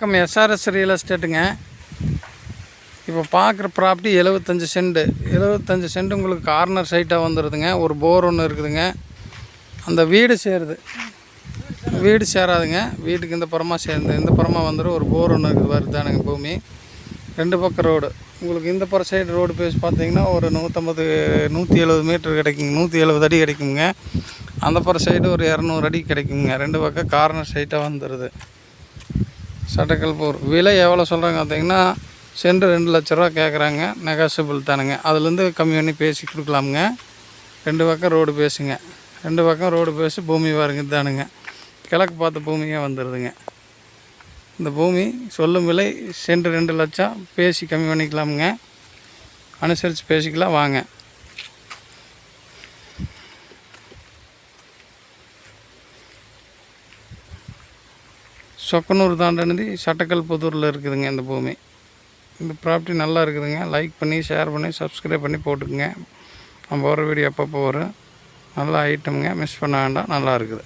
வணக்கம். SRS real எஸ்டேட்டுங்க இப்போ பார்க்குற ப்ராப்பர்ட்டி எழுபத்தஞ்சு செண்டு எழுபத்தஞ்சு சென்ட் உங்களுக்கு கார்னர் சைட்டாக வந்துடுதுங்க ஒரு போர் ஒன்று இருக்குதுங்க. அந்த வீடு சேருது. வீடு சேராதுங்க. வீட்டுக்கு இந்த புறமாக சேர்ந்து இந்த புறமாக வந்துடும் ஒரு போர் ஒன்று இருக்குது வருதானுங்க பூமி. ரெண்டு பக்கம் ரோடு உங்களுக்கு இந்த புற சைடு ரோடு பேஸ் பார்த்தீங்கன்னா ஒரு நூற்றம்பது நூற்றி எழுபது மீட்டர் கிடைக்குங்க. நூற்றி எழுபது அடி கிடைக்குங்க. அந்த புற சைடு ஒரு இரநூறு அடி கிடைக்குங்க. ரெண்டு பக்கம் கார்னர் சைட்டாக வந்துடுது சட்டக்கல் போர். விலை எவ்வளோ சொல்கிறாங்க பார்த்தீங்கன்னா சென்று ரெண்டு லட்ச ரூபா கேட்குறாங்க நெகாசபிள் தானுங்க. அதுலேருந்து கம்மி பண்ணி பேசி கொடுக்கலாமுங்க. ரெண்டு பக்கம் ரோடு பேசுங்க. ரெண்டு பக்கம் ரோடு பேசி பூமி பாருங்க தானுங்க கிழக்கு பார்த்த பூமியாக வந்துடுதுங்க இந்த பூமி சொல்லும் விலை சென்று ரெண்டு லட்சம் பேசி கம்மி பண்ணிக்கலாமுங்க. அனுசரித்து பேசிக்கலாம் வாங்க. சொக்கனூர் தாண்டனதி சட்டக்கல் புதூரில் இருக்குதுங்க இந்த பூமி. இந்த ப்ராப்பர்ட்டி நல்லா இருக்குதுங்க. லைக் பண்ணி ஷேர் பண்ணி சப்ஸ்கிரைப் பண்ணி போட்டுக்குங்க. நம்ம போகிற வீடியோ அப்பப்போ வரும். நல்ல ஐட்டமுங்க மிஸ் பண்ண வேண்டாம். நல்லா இருக்குது.